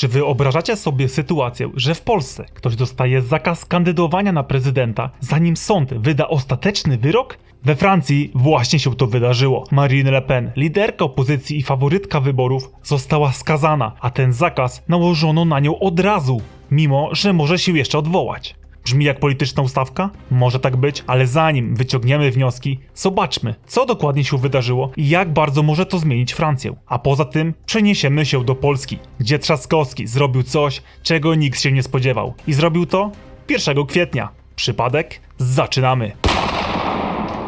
Czy wyobrażacie sobie sytuację, że w Polsce ktoś dostaje zakaz kandydowania na prezydenta, zanim sąd wyda ostateczny wyrok? We Francji właśnie się to wydarzyło. Marine Le Pen, liderka opozycji i faworytka wyborów, została skazana, a ten zakaz nałożono na nią od razu, mimo że może się jeszcze odwołać. Brzmi jak polityczna ustawka? Może tak być, ale zanim wyciągniemy wnioski, zobaczmy, co dokładnie się wydarzyło i jak bardzo może to zmienić Francję. A poza tym przeniesiemy się do Polski, gdzie Trzaskowski zrobił coś, czego nikt się nie spodziewał. I zrobił to 1 kwietnia. Przypadek? Zaczynamy!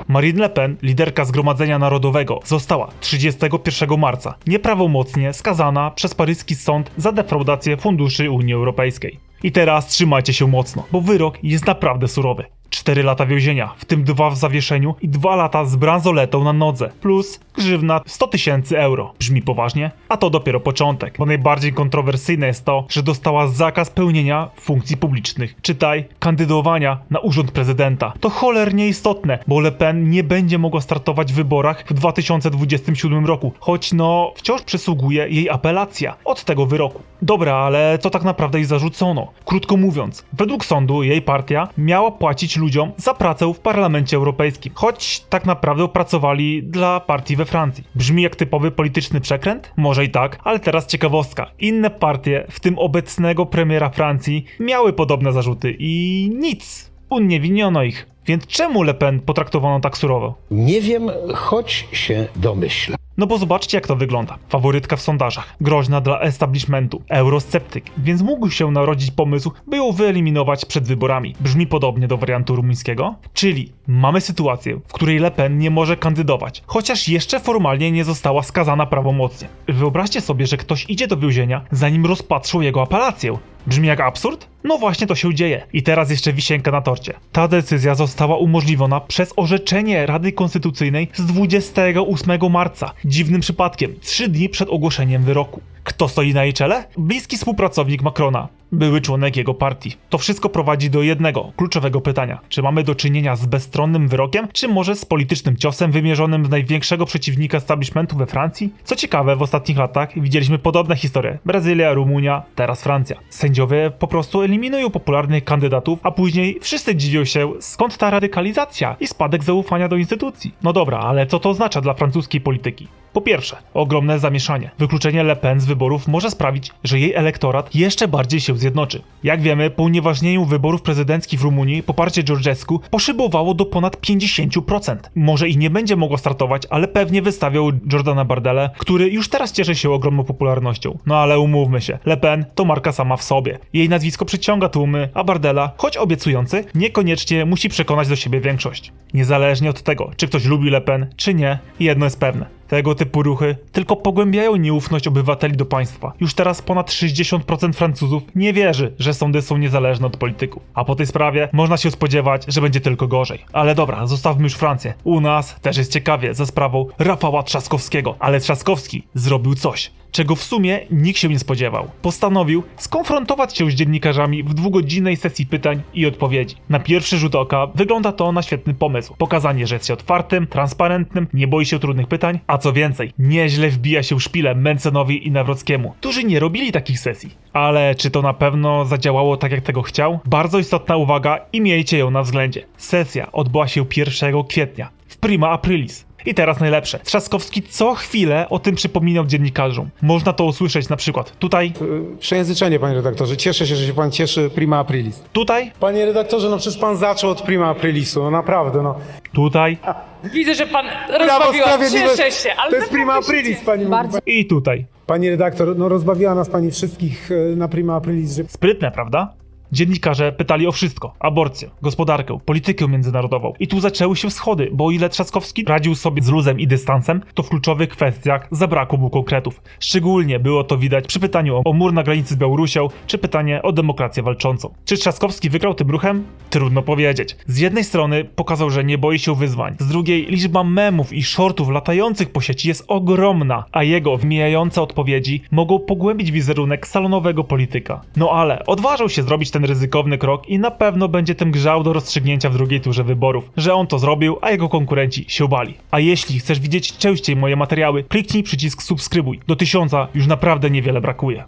Marine Le Pen, liderka Zgromadzenia Narodowego, została 31 marca nieprawomocnie skazana przez paryski sąd za defraudację funduszy Unii Europejskiej. I teraz trzymajcie się mocno, bo wyrok jest naprawdę surowy. 4 lata więzienia, w tym dwa w zawieszeniu i 2 lata z bransoletą na nodze, plus grzywna 100 tysięcy euro. Brzmi poważnie? A to dopiero początek, bo najbardziej kontrowersyjne jest to, że dostała zakaz pełnienia funkcji publicznych. Czytaj, kandydowania na urząd prezydenta. To cholernie istotne, bo Le Pen nie będzie mogła startować w wyborach w 2027 roku, choć no wciąż przysługuje jej apelacja od tego wyroku. Dobra, ale co tak naprawdę jej zarzucono? Krótko mówiąc, według sądu jej partia miała płacić ludziom za pracę w Parlamencie Europejskim, choć tak naprawdę pracowali dla partii we Francji. Brzmi jak typowy polityczny przekręt? Może i tak, ale teraz ciekawostka. Inne partie, w tym obecnego premiera Francji, miały podobne zarzuty i nic. Uniewinniono ich. Więc czemu Le Pen potraktowano tak surowo? Nie wiem, choć się domyślam. No bo zobaczcie jak to wygląda. Faworytka w sondażach, groźna dla establishmentu, eurosceptyk, więc mógł się narodzić pomysł, by ją wyeliminować przed wyborami. Brzmi podobnie do wariantu rumuńskiego? Czyli mamy sytuację, w której Le Pen nie może kandydować, chociaż jeszcze formalnie nie została skazana prawomocnie. Wyobraźcie sobie, że ktoś idzie do więzienia, zanim rozpatrzą jego apelację. Brzmi jak absurd? No właśnie to się dzieje. I teraz jeszcze wisienka na torcie. Ta decyzja została umożliwiona przez orzeczenie Rady Konstytucyjnej z 28 marca. Dziwnym przypadkiem, trzy dni przed ogłoszeniem wyroku. Kto stoi na jej czele? Bliski współpracownik Macrona, były członek jego partii. To wszystko prowadzi do jednego, kluczowego pytania. Czy mamy do czynienia z bezstronnym wyrokiem, czy może z politycznym ciosem wymierzonym w największego przeciwnika establishmentu we Francji? Co ciekawe, w ostatnich latach widzieliśmy podobne historie. Brazylia, Rumunia, teraz Francja. Sędziowie po prostu eliminują popularnych kandydatów, a później wszyscy dziwią się, skąd ta radykalizacja i spadek zaufania do instytucji. No dobra, ale co to oznacza dla francuskiej polityki? Po pierwsze, ogromne zamieszanie. Wykluczenie Le Pen z wyborów może sprawić, że jej elektorat jeszcze bardziej się zjednoczy. Jak wiemy, po unieważnieniu wyborów prezydenckich w Rumunii poparcie Georgescu poszybowało do ponad 50%. Może i nie będzie mogła startować, ale pewnie wystawiał Jordana Bardella, który już teraz cieszy się ogromną popularnością. No ale umówmy się, Le Pen to marka sama w sobie. Jej nazwisko przyciąga tłumy, a Bardella, choć obiecujący, niekoniecznie musi przekonać do siebie większość. Niezależnie od tego, czy ktoś lubi Le Pen, czy nie, jedno jest pewne. Tego typu ruchy tylko pogłębiają nieufność obywateli do państwa. Już teraz ponad 60% Francuzów nie wierzy, że sądy są niezależne od polityków. A po tej sprawie można się spodziewać, że będzie tylko gorzej. Ale dobra, zostawmy już Francję. U nas też jest ciekawie za sprawą Rafała Trzaskowskiego. Ale Trzaskowski zrobił coś, czego w sumie nikt się nie spodziewał. Postanowił skonfrontować się z dziennikarzami w dwugodzinnej sesji pytań i odpowiedzi. Na pierwszy rzut oka wygląda to na świetny pomysł. Pokazanie, że jest się otwartym, transparentnym, nie boi się trudnych pytań, a co więcej, nieźle wbija się w szpilę Mencenowi i Nawrockiemu, którzy nie robili takich sesji. Ale czy to na pewno zadziałało tak, jak tego chciał? Bardzo istotna uwaga i miejcie ją na względzie. Sesja odbyła się 1 kwietnia, w prima aprilis. I teraz najlepsze. Trzaskowski co chwilę o tym przypominał dziennikarzom. Można to usłyszeć na przykład tutaj, Przejęzyczenie, panie redaktorze. Cieszę się, że się pan cieszy prima aprilis. tutaj, Panie redaktorze, no przecież pan zaczął od prima aprilisu, no naprawdę, no. tutaj Widzę, że pan rozbawiła. Cieszę się, ale to jest prima naprawdę aprilis, pani Bardzo. i tutaj. Pani redaktor, no rozbawiła nas pani wszystkich e, na prima aprilis, że Sprytne, prawda? Dziennikarze pytali o wszystko: aborcję, gospodarkę, politykę międzynarodową. I tu zaczęły się schody, bo o ile Trzaskowski radził sobie z luzem i dystansem, to w kluczowych kwestiach zabrakło mu konkretów. Szczególnie było to widać przy pytaniu o, mur na granicy z Białorusią, czy pytanie o demokrację walczącą. Czy Trzaskowski wygrał tym ruchem? Trudno powiedzieć. Z jednej strony pokazał, że nie boi się wyzwań, z drugiej liczba memów i shortów latających po sieci jest ogromna, a jego wmijające odpowiedzi mogą pogłębić wizerunek salonowego polityka. No ale odważył się zrobić ten ryzykowny krok i na pewno będzie tym grzał do rozstrzygnięcia w drugiej turze wyborów, że on to zrobił, a jego konkurenci się bali. A jeśli chcesz widzieć częściej moje materiały, kliknij przycisk subskrybuj. Do tysiąca już naprawdę niewiele brakuje.